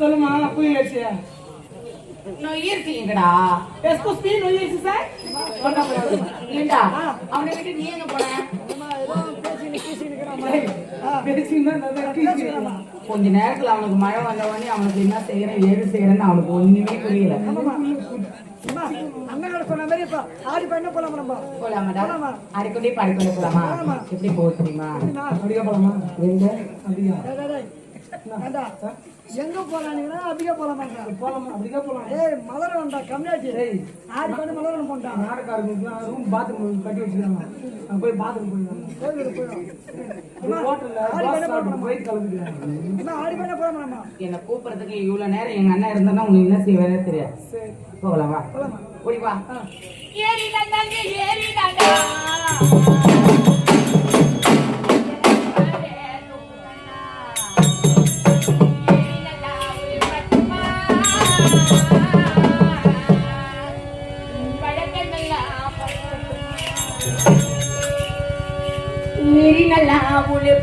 சொல்லுமா புரியல நொய்யிருக்கீங்கடா excuse me no use sir ஏண்டா? அவனை விட்டு நீ எங்க போன? கொஞ்ச நேரத்துல அவனுக்கு மழை வந்தவொடனே அவனுக்கு என்ன செய்யறேன் ஏது செய்யறேன்னு அவனுக்கு ஒண்ணுமே புரியல. அண்ணனோட சொன்ன மாதிரி இப்ப ஆடி பண்ண போலாம் நம்ம? போலாமாடா போலாமா. அரைக்கொண்டே பாடிக்கொண்டே போலாமா? போலாமா. எப்படி போகுது தெரியுமா? அப்படியே போலாமா? அப்படியா? எங்க போறானுங்கன்னா அதிக போலாமாண்டா போலாமா? அப்படியே போலாம்? ஏய் மலர் வேண்டா கம்மியாச்சு. டேய் ஆடி பண்ணி மலர் போட்டான் நாடகாரங்களுக்குலாம் ரூம் பாத்ரூம் கட்டி வச்சுக்கிறாங்க அங்க போய் பாத்ரூம் போயிடலாம் கோயிலுக்கு போயிடும் ஹோட்டல்ல போய் கலந்துக்கிறாங்க என்ன ஆடி பண்ண போலாமா? என்னை கூப்பிடுறதுக்கு இவ்வளவு நேரம் எங்க அண்ணன் இருந்தா உனக்கு என்ன செய்வாரே தெரியாது. சரி. போகலாம் வா. போலாமா? ஓடி வா. ஏறி ஏறி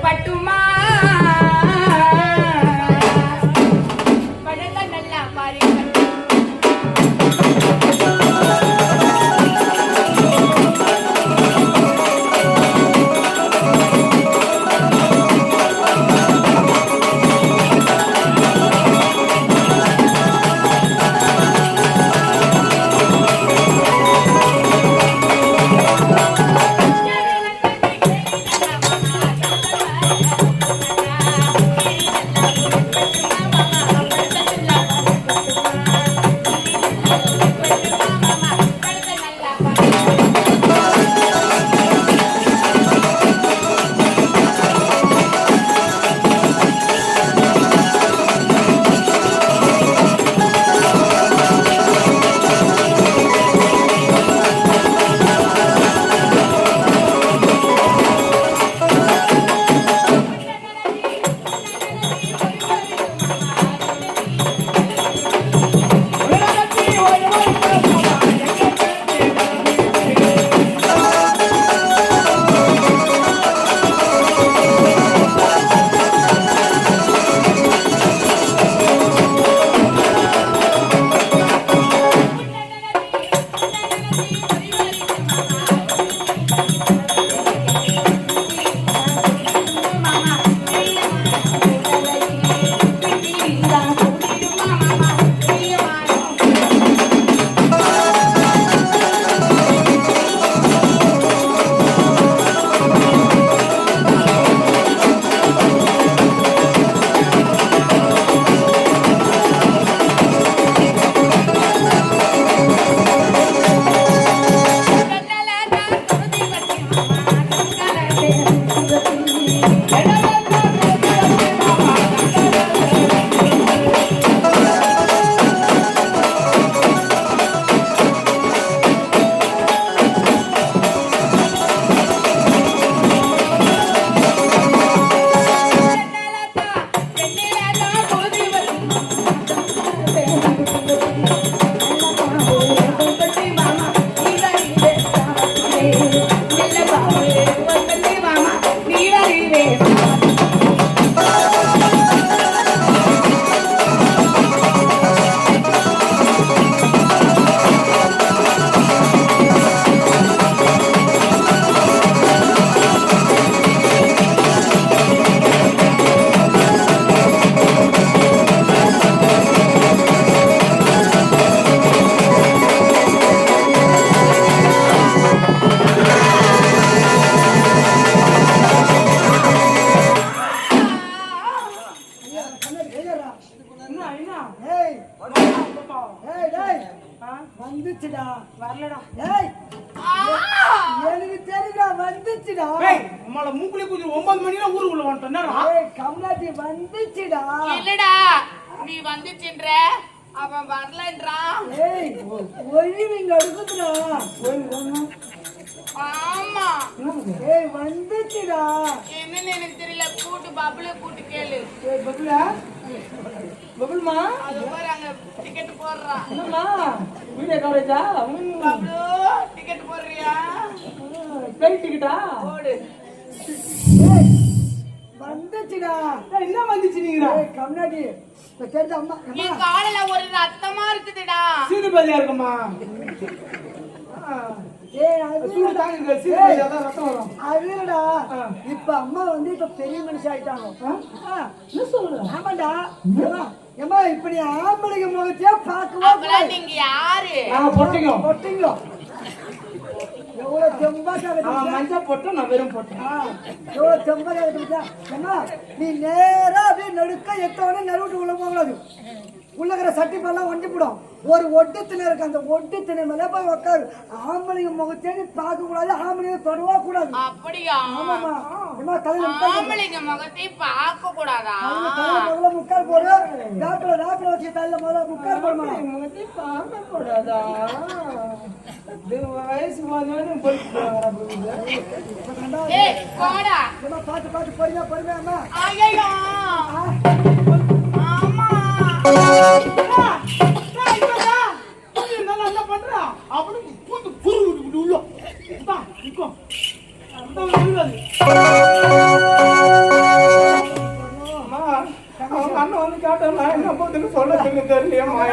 பட்டுமா வந்துச்சுடா. வரலடா. ஏய். எனக்கு தெரியுடா வந்துச்சுடா. ஏய் நம்மள மூக்குலி குதி ஒன்பது மணில ஊருக்குள்ள வந்துட்டோம். ஏய் கம்லாட்டி வந்துச்சுடா. இல்லடா நீ வந்துச்சுன்ற அவன் வரலன்றான் ஏய் ஒழிவிங்க அடுக்குதுடா ஆமா. ஏய் வந்துச்சுடா. என்னன்னு எனக்கு தெரியல கூட்டு பபுள கூட்டு கேளு. ஏய் பபுலா பபுல்மா அது போறாங்க டிக்கெட் போடுறான் என்னம்மா? வீடியோ கவரேஜா பபுளு டிக்கெட் போடுறியா? பேய் டிக்கெட்டா போடு. வந்துச்சுடா. என்ன வந்துச்சு நீங்க கம்னாடி தெரிஞ்ச அம்மா என் காலில ஒரு ரத்தமா இருக்குதுடா. சீதுபதியா இருக்குமா? அதுடா. இப்ப அம்மா வந்து இப்ப பெரிய மனுஷன் ஆயிட்டாங்க. ஆ, என்ன சொல்ற? ஆமாடா. ஏம்மா இப்ப நீ ஆம்பளைங்க முகத்தையே அப்பெல்லாம் நீங்க யாரு? பொட்டிங்க. பொட்டிங்களோ எவ்வளவு தெம்பா மஞ்சள் போட்டோம் நான் வெறும் போட்டேன் எவ்வளவு தெம்பா ஏம்மா நீ நேரா அப்படியே நடுக்க எத்தவொடனே நடுவிட்டு உள்ள போகக்கூடாது உள்ளக்கிற சட்டி பல்லாம் ஒண்டி போடும் ஒரு ஒட்டு திணை இருக்கு. அந்த ஒட்டு திணை மேல போய் உட்காரு ஆம்பளைங்க முகத்தையே நீ பார்க்க கூடாது ஆம்பளைங்க தொடவா கூடாது அப்படியா ஆமாமா. ஆம்பளைங்க முகத்தை பார்க்க கூடாதா முதல்ல முக்கால் போடு. டாக்டர் டாக்டர் வச்சு தலையில முதல்ல முக்கால் போடுமா? முகத்தை பார்க்க கூடாதா வயசு போயிட்டு போடா. பொறுமையா பொறுமையா அண்ணன் வந்து கேட்டா நான் என்ன பண்ணுன்னு சொல்ல தெரியலையம்மா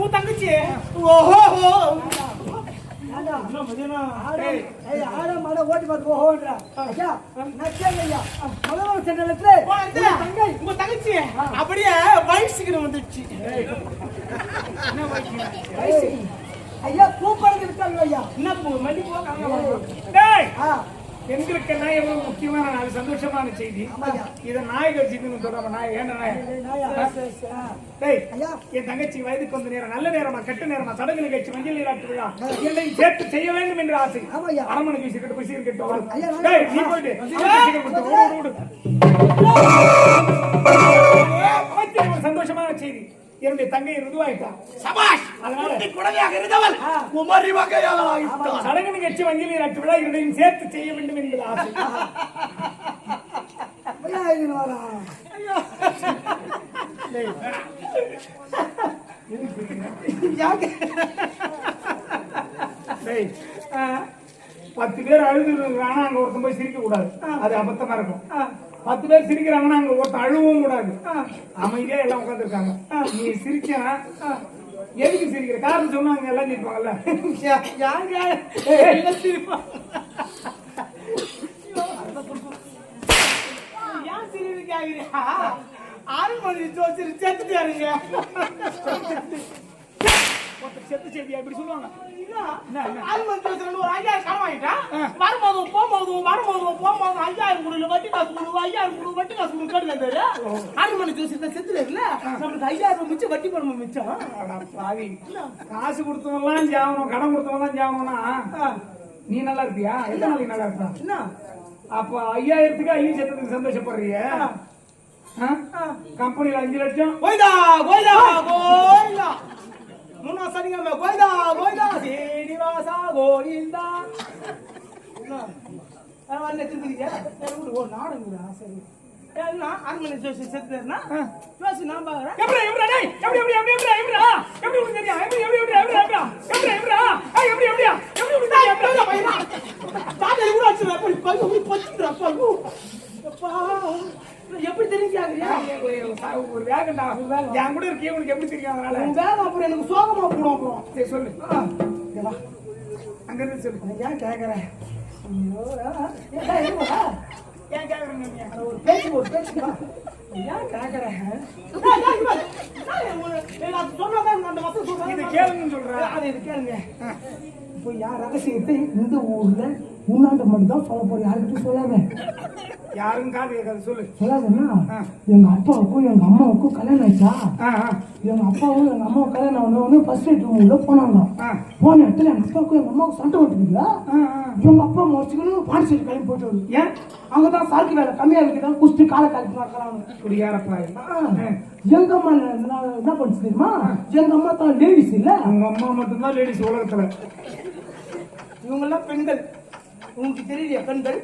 உன் தங்கச்சி. ஓஹோ ஓட்டி பார்த்து ஓஹோன்றா. ஐயா ஐயா இடத்துல தங்கை. உங்க தங்கச்சி. அப்படியே வயசுக்கு வந்துடுச்சு. ஐயா பூப்பழந்து விட்டாங்க ஐயா. என்ன பூ? மல்லி பூ ஆ. பெண்களுக்கெல்லாம் எவ்வளவு முக்கியமான நாள்? சந்தோஷமான செய்தி. இதை நாய் கட்சின்னு சொல்றாம நாய்? ஐயா. என் தங்கச்சி வயதுக்கு வந்த நேரம் நல்ல நேரமா கெட்ட நேரமா சடங்கு நிகழ்ச்சி மஞ்சள் நீராட்டு விழா என்னையும் சேர்த்து செய்ய வேண்டும் என்று ஆசை. அரமனை வீசிக்கிட்டு போய் சீர்கிட்டு வரும். ஐயா, நான் டேய் நீ. போயிட்டு சந்தோஷமான செய்தி. என்னுடைய தங்கை ருதுவாயிட்டா சபாஷ் அதனால குழந்தையாக இருந்தவள் குமரி வகையாக சடங்கு நிகழ்ச்சி மஞ்சள் நீராட்டு விழா இரண்டையும் சேர்த்து செய்ய வேண்டும் என்பது ஆசை. பத்து பேர் அழுதுறாங்கன்னா அங்க ஒருத்தன் போய் சிரிக்க கூடாது அது அபத்தமா இருக்கும். பத்து பேர் சிரிக்கிறாங்கன்னா அங்க ஒருத்தன் அழுவும் கூடாது. அமைதியா எல்லாம் உட்காந்துருக்காங்க நீ சிரிச்சா எதுக்கு சிரிக்கிற? காரணம் சொன்னாங்க எல்லாம் சிரிப்பாங்கல்ல. யாங்க எல்லாம் சிரிப்பாங்க. ஏன் கேக்குறியா ஆறு மணி ஜோசியர் செத்துட்டாருங்க ஒருத்தர் செத்து செய்தியா? இப்படி சொல்லுவாங்க. ஒரு ஐயாயிரம் கடன் வாங்கிட்டான் வரும்போதும் போகும்போதும் வரும்போதும் போகும்போதும் ஐயாயிரம் குடுல வட்டி காசு ஐயாயிரம் குடு வட்டி காசு குடு கேட்டு ஆல்மந்த் ஜோசி தான் செத்துல இல்ல. நம்மளுக்கு ஐயாயிரம் ரூபாய் மிச்சம் வட்டி பணம் மிச்சம். பாவி. காசு கொடுத்தவன்லாம் ஜாவணும் கடன் கொடுத்தவன்லாம் ஜாவணும்னா நீ நல்லா இருப்பியா? எத்தனை நாளைக்கு நல்லா இருப்பா? என்ன அப்ப ஐயாயிரத்துக்கு ஐயும் சத்தத்துக்கு சந்தோஷப்படுறிய? கம்பெனில அஞ்சு லட்சம்? கோயிதா கோயிதா கோயிதா முன்னா சனிக்கிழமை கோயிதா கோயிதா சீனிவாசா கோயிந்தா என்ன திருப்பதிக்கு ஓ நாடுங்களா சரி அரண்மனை ஜோசி செத்துனா ஜோசி நான் பாக்குறேன் எப்படி எப்படி டேய் எப்படி எப்படி எப்படி எப்படி எப்படிடா எப்படி எப்படி தெரியும் எப்படி எப்படி எப்படி எப்படி எப்படி எப்படி எப்படிடா ஏய் எப்படி எப்படியா எப்படி எப்படி தெரியும் எப்படி தாத்தா கூட வச்சிருக்கா போய் போய் பச்சுடுறா பல்லு அப்பா எப்படி தெரிஞ்சாங்கறியா ஒரு வேகண்டா என் கூட இருக்கிய உனக்கு எப்படி தெரியும் அதனால? உன் வேலை அப்புறம் எனக்கு சோகமா போடும் அப்புறம். சரி சொல்லு. அங்க இருந்து சொல்லு. ஏன் கேக்குறேன்? ஏன் நீங்க? ஒரு பேச்சு ஒரு பேச்சு. ஏன் கேக்குறேன்? இதை கேளுங்கன்னு சொல்றேன் அது இது கேளுங்க. இப்போ யார் ரகசியத்தை இந்த ஊர்ல உன்னாண்ட மட்டும் தான் சொல்ல போறேன் யாருக்கிட்டும் சொல்லாம. யாருக்கும் காது கேட்காது சொல்லு. சொல்லாதுன்னா. எங்க அப்பாவுக்கும் எங்க அம்மாவுக்கும் கல்யாணம் ஆயிடுச்சா? எங்க அப்பாவும் எங்க அம்மாவும் கல்யாணம் ஆன உடனே ஃபர்ஸ்ட் நைட் ரூம் உள்ள போனாங்க. போன இடத்துல எங்க அப்பாவுக்கும் எங்க அம்மாவுக்கும் சண்டை ஆ. எங்க அப்பா முடிச்சுக்கணும் பாண்டிச்சேரி கிளம்பி போயிட்டு வருது. ஏன்? அங்கதான் சாருக்கு வேலை கம்மியா இருக்குதான் குஸ்தி காலை கழிப்பு பார்க்கலாம் எங்க அம்மா என்ன- பண்ணுச்சு தெரியுமா? எங்க அம்மா தான் லேடிஸ் இல்ல? உங்க அம்மா மட்டும்தான் லேடிஸ் உலகத்துல. இவங்க எல்லாம் பெண்கள். உங்களுக்கு தெரியலையா பெண்கள்?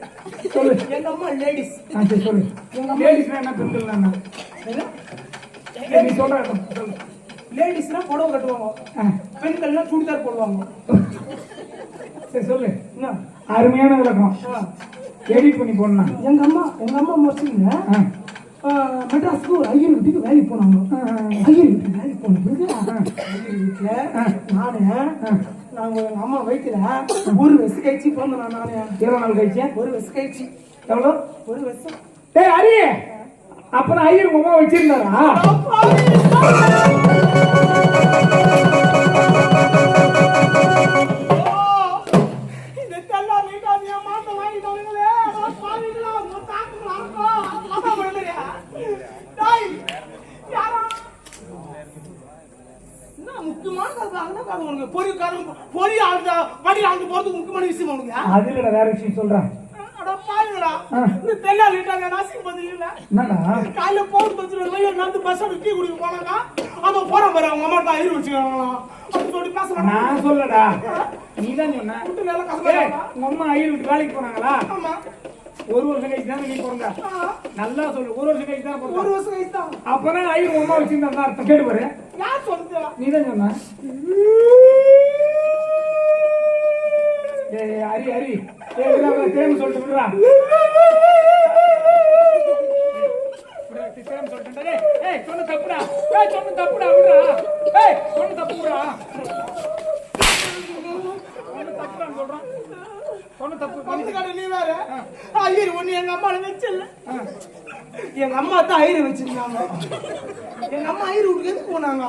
சொல்லு. எங்க அம்மா லேடிஸ் சரி சொல்லு. லேடிஸ்னா என்ன பெண்கள் என்ன? நீ சொல்ற சொல்லு. லேடிஸ்னா புடவை கட்டுவாங்க. பெண்கள்னா சுடிதார் போடுவாங்க. சரி சொல்லு. என்ன? அருமையான விளக்கம். எடிட் பண்ணி போடலாம் எங்க அம்மா எங்க அம்மா முடிச்சுங்க மெட்ராஸ்க்கு ஒரு ஐயர் வீட்டுக்கு வேலைக்கு போனாங்க. ஐயர் வீட்டுக்கு வேலைக்கு போன பிறகு ஐயர் வீட்டில் நானு நாங்கள் எங்கள் அம்மா வயிற்றுல ஒரு வயசு கழிச்சு பிறந்தேன் நான் நானே. எவ்வளவு நாள் கழிச்சு? ஒரு வயசு கழிச்சு. எவ்வளோ ஒரு வருஷம் டேய் ஹரி அப்புறம் ஐயர் உங்க அம்மா வச்சிருந்தாரா? முக்கியமான காரணம் உனக்கு. பொறி காரணம் பொறி ஆழ்ந்த வடி ஆழ்ந்து போறதுக்கு முக்கியமான விஷயம் உனக்கு? அது இல்லடா வேற விஷயம் சொல்றேன். காலையில போன் ரூபாய் நடந்து பஸ் டீ குடிக்க போனாங்க அதோ போற பாரு அவங்க அம்மா தான் நான் சொல்லடா. நீ தான் சொன்ன? உங்க அம்மா ஐயர் வீட்டு வேலைக்கு போனாங்களா? ஆமா. ஒரு வருஷம் கழிச்சு தானே நீ பிறந்த? நல்லா சொல்லு ஒரு வருஷம் கழிச்சு தான் ஒரு வருஷம் கழிச்சு தான். அப்பதான் ஐயர் அம்மா வச்சிருந்தா அர்த்தம்? கேட்டு பாரு. யார் சொல்லுது நீ தான் சொன்ன. ஏய் ஹரி ஹரி தேர்வு சொல்லிட்டு விடுறா. விடா, தேர்வு சொல்லிட்டு ஏய் சொன்ன தப்புடா. ஏய் சொன்ன தப்புடா விடுறா. ஏய் சொன்ன தப்பு விடுறா சொன்ன சொல்றான். சொன்ன தப்பு பக்கத்துக்கார நீ வேற. ஐயர் ஒண்ணு எங்க அம்மா வச்சல எங்க அம்மா தான் ஐயர் வச்சிருந்தாங்க. எங்க அம்மா ஐயர் வீட்டுக்கு எதுக்கு போனாங்க?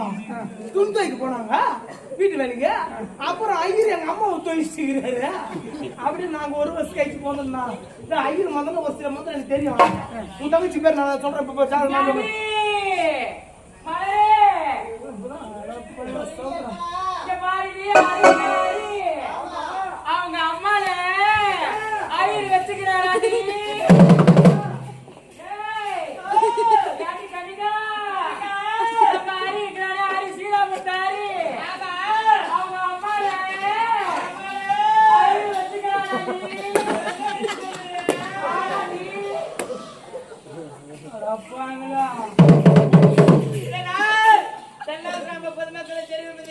துணி துவைக்க போனாங்க. வீட்டு வேலைக்கு. அப்புறம் ஐயர் எங்க அம்மா துவைச்சிக்கிறாரு அப்படி நாங்க ஒரு வருஷம் கழிச்சு போனோம்னா இந்த ஐயர் முதல்ல ஒரு சில முதல்ல எனக்கு தெரியும். உன் தங்கச்சி பேர் நான் சொல்றேன் இப்ப சொல்றேன். அவங்க அம்மால ஐயர் வச்சுக்கிறாரா நீ? ஏய், யாரு கனிகா? நம்ம ஹரி இருக்கிறானே, ஹரி சீதாமுத்து ஹரி. அவங்க அம்மால ஐயர் வச்சுக்கிறாரா நீ? ஆனா நீ? இதனால் தென்னாசிராம பொதுமக்களை தெரிவிப்பது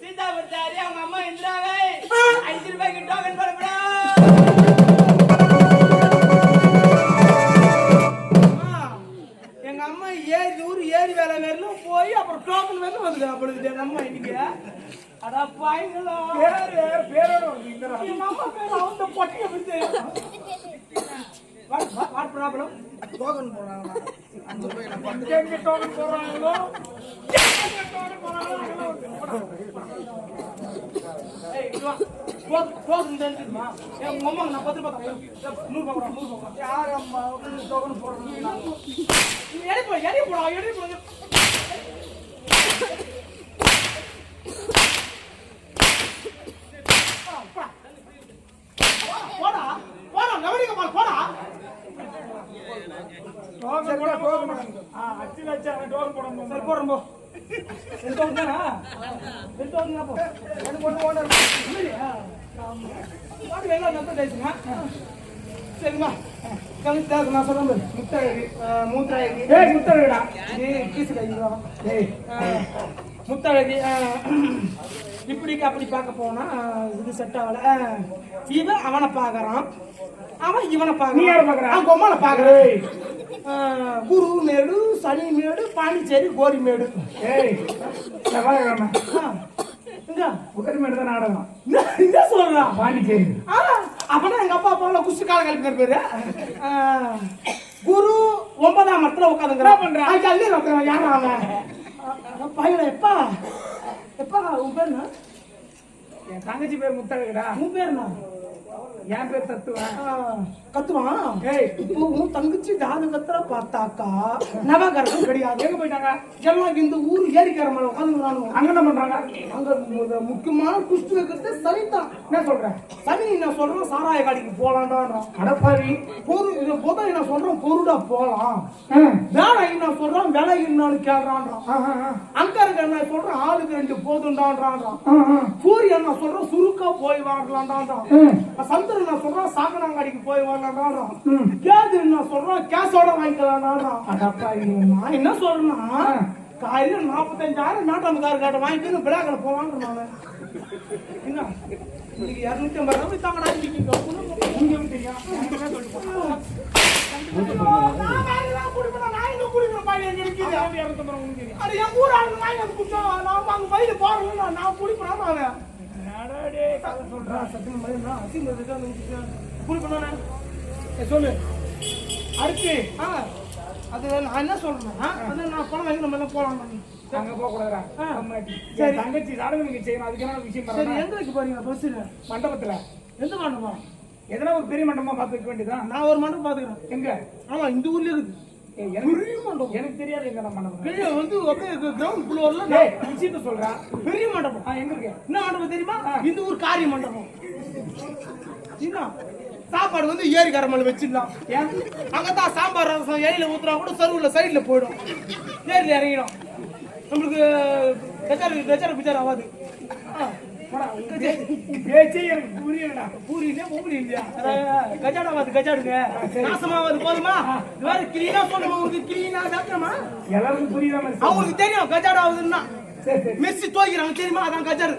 என்னவென்றால் சீதாபுரத்தாரி அவங்க அம்மா இந்திராவை. அஞ்சு ரூபாய்க்கு டோக்கன் அம்மா, எங்க அம்மா ஏரி ஊர் ஏரி வேலை வரலும் போய் அப்புறம் டோக்கன் வந்து வந்து அப்படி எங்க அம்மா இன்னைக்கு அடா பாய்ங்களா பேரு பேரோட வந்து எங்க அம்மா பேர் அவங்க வாட் ப்ராப்ளம் டோக்கன் போடுறாங்க டோக்கன் போடுறாங்களோ? போடா போடா போடா. போடா கவனிக்க பால் போடா. டோக்கன் போட டோக்கன் போட ஆ அச்சு வச்சா டோக்கன் போட முடியும் ஒன்று ஓனர் இல்லையா? பாட்டு எல்லாம் நல்லா பேசுங்க சரிம்மா. கணக்கு தேவை நான் பாரு. முத்தழகு அஹ், மூத்தழகு. ஏய் முத்தழகுடா. ஏய், கீசு கைங்களா ஏய். முத்தழகு இப்படிக்கு அப்படி பார்க்க போனா இது செட் ஆகல. இவன் அவனை பார்க்கறான். அவன் இவனை நீ யாரை பார்க்கறான் பார்க்கற? அவன் பொம்மனை பார்க்கறேன். அஹ், குரு மேடு சனி மேடு பாண்டிச்சேரி கோரி மேடு. ஏய் உக்கரிமேடு தான் நாடகம். என்ன- என்ன சொல்றான் பாண்டிச்சேரி. ஆ, அப்பனா எங்க அப்பா அப்பாவில் குஸ்தி கால பேரு. ஆ, குரு ஒன்பதாம் இடத்துல உட்காந்துங்கிறா பண்றான்? ஜல்லி உட்காந்து யாரும் அவன்? பையன் எப்பா? எப்பா உன் பேர் என் தங்கச்சி பேர் முத்தழகுடா உன் பேர் என்ன? என் பேர் தத்துவன் கத்துவான் ஏய். இப்போ உன் தங்கச்சி ஜாதகத்துல பார்த்தாக்கா நவகரகம் கிடையாது. எங்க போயிட்டாங்க? எல்லாம் இந்த ஊர் ஏரிக்கிற மேல உட்காந்துக்கிறானுங்க அங்க என்ன பண்றாங்க? அங்க முக்கியமான குஷ்டு வைக்கிறது சரிதான் என்ன சொல்றேன் சனி என்ன சொல்றோம் சாராய கடைக்கு போலான்டான்றான் அடப்பாவி பொரு இது புதன் என்ன சொல்றோம் பொருடா போலாம். வேலை என்ன சொல்றான் விலை என்னன்னு கேள்றான்றான் ஆ. அங்கருக்கு என்ன சொல்றான் ஆளுக்கு ரெண்டு போதுண்டான்றான். சூரியன் என்ன சொல்றான் சுருக்கா போய் வரலான்டான்றான் ம். சந்திரன் என்ன சொல்றான் சாக்கனாங்கடிக்கு போய் வரலான்டான்றான் ம். கேது என்ன சொல்றான் கேஸோட வாங்கிக்கலான்டான்றான் அடப்பாவி நான் என்ன சொல்றேன்னா காலையில நாற்பத்தஞ்சாயிரம் நாட்டாமக்கார காட்ட வாங்கிட்டு பிளாக்ல போவாங்க நானு. என்ன? இன்னைக்கு இரநூத்தி ஐம்பது ரூபாய் தாங்கடா இங்க போறேன்? நான்? நான் வாங்கி நான் போறேன்ல, நான் நான் குடிப்பேனா நானு? சொல்றேன், சத்தியமா நான்? ஏய், சொல்லு. அடுத்து அது நான் என்ன சொல்றேன்னா அது நான் பணம் வாங்கி நம்ம எல்லாம் நானு. அங்க போக. அம்மாடி. சரி. தங்கச்சி சடங்கு நீங்க செய்யணும். அதுக்கு என்ன விஷயம் சரி எங்க இருக்கு பாருங்க பஸ்ஸுல மண்டபத்துல. எந்த மண்டபமா? எதனா ஒரு பெரிய மண்டபமா பார்த்துக்க வேண்டியதுதான். நான் ஒரு மண்டபம் பாத்துக்கிறேன் எங்க? ஆமா இந்த ஊர்ல இருக்கு எனக்கு எனக்கு தெரியாது எங்க மண்டபம் வந்து கிரவுண்ட் ஃப்ளோர்ல விஷயத்த சொல்றா. பெரிய மண்டபம். எங்க இருக்கு? என்ன மண்டபம் தெரியுமா? இந்த ஊர் காரிய மண்டபம். சாப்பாடு வந்து ஏரி கரமல வச்சிடலாம். அங்கதான் சாம்பார் ரசம் ஏரியில ஊத்துறா கூட சர்வுல சைடுல போயிடும். ஏரியில இறங்கிடும். நம்மளுக்கு கச்சாரு கச்சாரு பிச்சாரு ஆகாது. பேச்சே எனக்கு புரியலடா. பூரி இல்லையா பொம்பளி இல்லையா கச்சாடு ஆகாது கச்சாடுங்க நாசமாவது போதுமா? இது வேற கிளீனா உங்களுக்கு கிளீனா சாப்பிடமா எல்லாருக்கும் சொல்லு. அவங்களுக்கு தெரியும் சரி மெஸ்ஸி துவைக்கிறாங்க தெரியுமா? அதான் கச்சாடு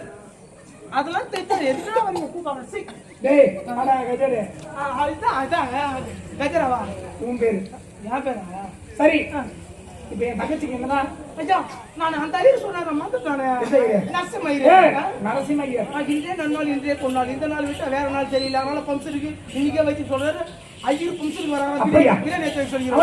அதெல்லாம் தெரியாது. எதுக்குடா வரீங்க கூப்பாங்க சீ. டேய் வாடா கஜாடு ஆ, அதுதான் அதுதான் கஜராவா உன் பேரு. என் பேரா? சரி. இப்ப என் தங்கச்சிக்கு என்னன்னா ஐயா நான் அந்த சொன்னார? நரசிம்ம நரசிம்ம இன்றே நன்னாள் இன்றே கொண்டாள் இந்த நாள் விட்டா வேற நாள் தெரியல. அதனால பம்சருக்கு இன்னைக்கே வச்சு சொல்றாரு. ஐயர் பம்சருக்கு? வராங்க. சொல்லிடுறோம்